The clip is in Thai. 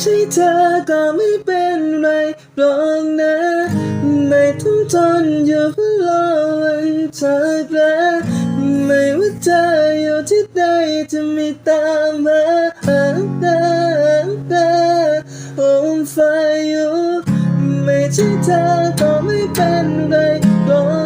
ใช่เธอก็ไม่เป็นไรหรอกนะ ไม่ต้องทนอยู่เพื่อรอวันจากรัไม่ว่าเธออยู่ที่ใดจะมีตามมาหาตาตาโอมไฟอยู่ ไม่ใช่เธอก็ไม่เป็นไรหอก